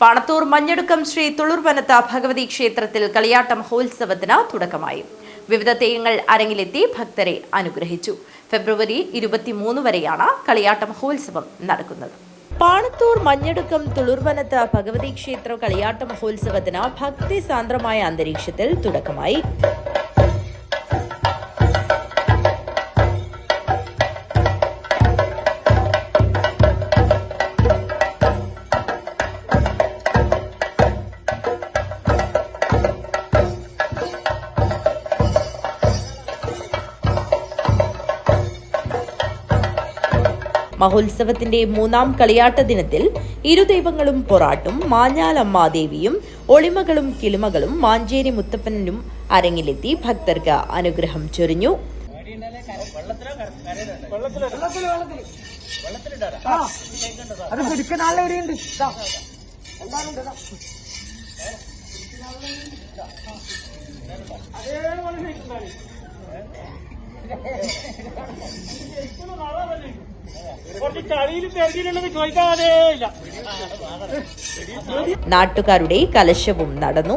പാണത്തൂർ മഞ്ഞടുക്കം ശ്രീ തുളുർവനത്ത ഭഗവതി ക്ഷേത്രത്തിൽ കളിയാട്ട മഹോത്സവത്തിന് തുടക്കമായി. വിവിധ തെയ്യങ്ങൾ അരങ്ങിലെത്തി ഭക്തരെ അനുഗ്രഹിച്ചു. ഫെബ്രുവരി ഇരുപത്തിമൂന്ന് വരെയാണ് കളിയാട്ട മഹോത്സവം നടക്കുന്നത്. പാണത്തൂർ മഞ്ഞടുക്കം തുളുർവനത്ത് ഭഗവതി ക്ഷേത്ര കളിയാട്ട മഹോത്സവത്തിന് ഭക്തി സാന്ദ്രമായ അന്തരീക്ഷത്തിൽ തുടക്കമായി. മഹോത്സവത്തിന്റെ മൂന്നാം കളിയാട്ട ദിനത്തിൽ ഇരു ദൈവങ്ങളും പൊറാട്ടും മാഞ്ഞാലമ്മാദേവിയും ഒളിമകളും കിളിമകളും മാഞ്ചേരി മുത്തപ്പനും അരങ്ങിലെത്തി ഭക്തർക്ക് അനുഗ്രഹം ചൊരിഞ്ഞു അത് പിടിക്കുന്ന ആളെ എവിടെയുണ്ട് ഇതാ. നാട്ടുകാരുടെ കലശവും നടന്നു.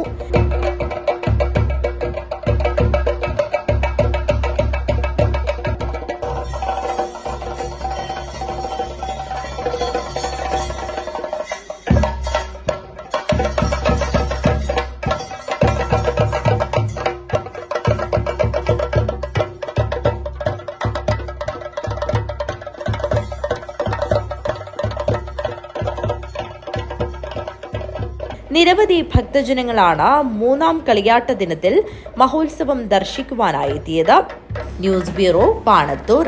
നിരവധി ഭക്തജനങ്ങളാണ് മൂന്നാം കളിയാട്ട ദിനത്തിൽ മഹോത്സവം ദർശിക്കുവാനായി എത്തിയത്. News bureau Panathur.